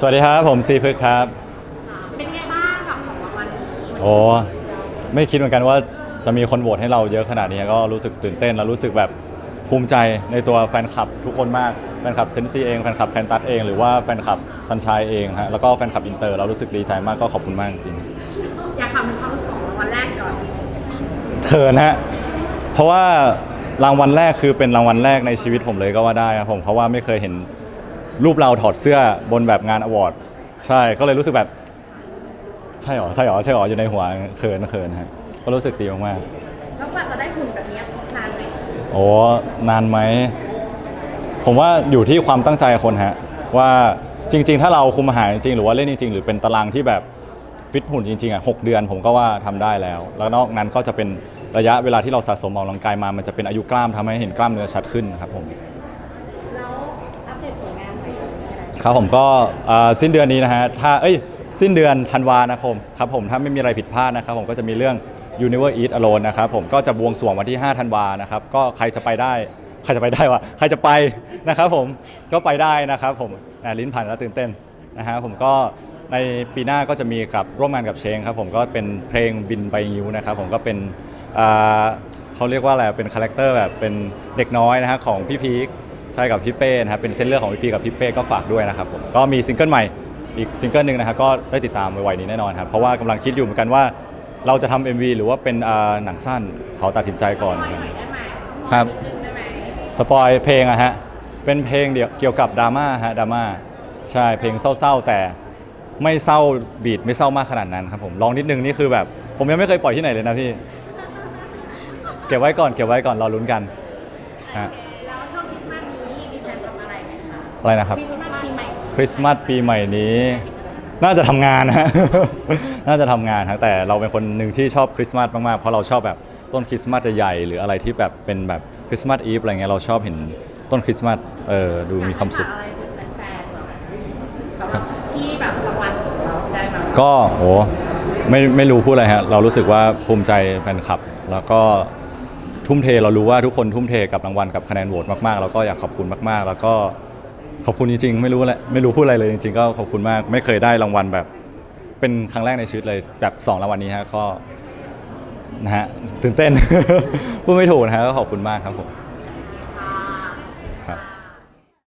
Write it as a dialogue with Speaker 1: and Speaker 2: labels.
Speaker 1: สวัสดีครับ ผมซีพึกครับ
Speaker 2: เป็นไงบ้างกับของรางวัลนี้
Speaker 1: โอ้ไม่คิดเหมือนกันว่าจะมีคนโหวตให้เราเยอะขนาดนี้ก็รู้สึกตื่นเต้นแล้วรู้สึกแบบภูมิใจในตัวแฟนคลับทุกคนมากแฟนคลับเซนซีเองแฟนคลับแคนตัสเองหรือว่าแฟนคลับซันชายเองฮะแล้วก็แฟนคลับอินเตอร์เรารู้สึกดีใจมากก็ขอบคุณมากจริง
Speaker 2: อยากทำเป็นความรู้สึกของรางวัลแรกก่อน
Speaker 1: เขินฮะเพราะว่ารางวัลแรกคือเป็นรางวัลแรกในชีวิตผมเลยก็ว่าได้ครับผมเพราะว่าไม่เคยเห็น รูปเราถอดเสื้อบนแบบงานอวอร์ดใช่ก็เลยรู้สึกแบบ ใช่หรอใช่หรอใช่หรออยู่ในหัวเขินเขินฮะก็รู้สึกดีมากๆ
Speaker 2: แล้วกว่าจะได้หุ่นแบบนี้นานไหม
Speaker 1: โอ้นานไหม ผมว่าอยู่ที่ความตั้งใจคนฮะ ว่าจริง ๆ ถ้าเราคุมอาหารจริงๆหรือว่าเล่นจริง ๆ หรือเป็นตารางที่แบบฟิตหุ่นจริงๆอะหกเดือนผมก็ว่าทำได้แล้ว แล้วนอกนั้นก็จะเป็นระยะเวลาที่เราสะสมออกกำลังกายมา มันจะเป็นอายุกล้ามทำให้เห็นกล้ามเนื้อชัดขึ้นครับผม
Speaker 2: แล้วอัปเดตผลงานใหม่จะมีอะไร
Speaker 1: ครับผมก็อ่อสิ้นเดือนนี้นะฮะถ้าเอ้ยสิ้นเดือนธันวาครับครับผมถ้าไม่มีอะไรผิดพลาดนะครับผมก็จะมีเรื่อง Universe Eat Alone นะครับผมก็จะบวงสรวงวันที่ 5 ธันวานะครับก็ใครจะไปได้ ใครจะไปได้วะใครจะไปนะครับผมก็ไปได้นะครับผมอ่าลิ้นพันแล้วตื่นเต้นนะฮะผมก็ในปีหน้าก็จะมีกับร่วมงานกับเชงครับผมก็เป็นเพลงบินไปยิวนะครับผมก็เป็นอ่าเขาเรียกว่าอะไรเป็นคาแรคเตอร์แบบเป็นเด็กน้อยนะฮะของพี่พีค ใช่กับพี่เป้นะครับเป็นเส้นเรื่องของพี่พีกับพี่เป้ก็ฝากด้วยนะครับผมก็มีซิงเกิลใหม่อีกซิงเกิลหนึ่งนะครับก็ได้ติดตามไวๆนี้แน่นอนครับเพราะว่ากำลังคิดอยู่เหมือนกันว่า เราจะทำ MV หรือว่าเป็นอ่าหนังสั้นเขาตัดสินใจก่อน ครับ
Speaker 2: ได้ไหม
Speaker 1: สปอยเพลงอะฮะ เป็นเพลงเดียวเกี่ยวกับดราม่าฮะดราม่าใช่เพลงเศร้าๆ แต่ไม่เศร้าบีดไม่เศร้ามากขนาดนั้นครับผมลองนิดนึงนี่คือแบบ ผมยังไม่เคยปล่อยที่ไหนเลยนะพี่ เก็บไว้ก่อนเก็บไว้ก่อนรอลุ้นกันฮะ
Speaker 2: แล้วช่
Speaker 1: อะไรนะครับ
Speaker 2: คริสต์มาสปีใหม่
Speaker 1: คริสต์มาสปีใหม่นี้ น่าจะทำงานนะ น่าจะทำงานครับแต่เราเป็นคนหนึ่งที่ชอบคริสต์มาสมากๆ เพราะเราชอบแบบต้นคริสต์มาสใหญ่ๆหรืออะไรที่แบบเป็นแบบคริสต์มาสอีฟอะไรเงี้ยเราชอบเห็นต้นคริสต์มาสเออดูมีความสุข
Speaker 2: อยกให้ฝกอะไรถึงแฟนๆเหรอสำหรับที่แบบรางวัลของเราได้มา
Speaker 1: ก็โอ้ไม่ไม่รู้พูดอะไรฮะเรารู้สึกว่าภูมิใจแฟนคลับ แล้วก็ทุ่มเทเรารู้ว่าทุกคนทุ่มเทกับรางวัลกับคะแนนโหวตมากๆ แล้วก็อยากขอบคุณมากๆ แล้วก็ ขอบคุณจริงๆ ไม่รู้อะไรไม่รู้พูดอะไรเลยจริงๆ ก็ขอบคุณมากไม่เคยได้รางวัลแบบ เป็นครั้งแรกในชีวิตเลยแบบสองรางวัลนี้ฮะก็นะฮะตื่นเต้น พูดไม่ถูกนะฮะก็ขอบคุณมากครับผม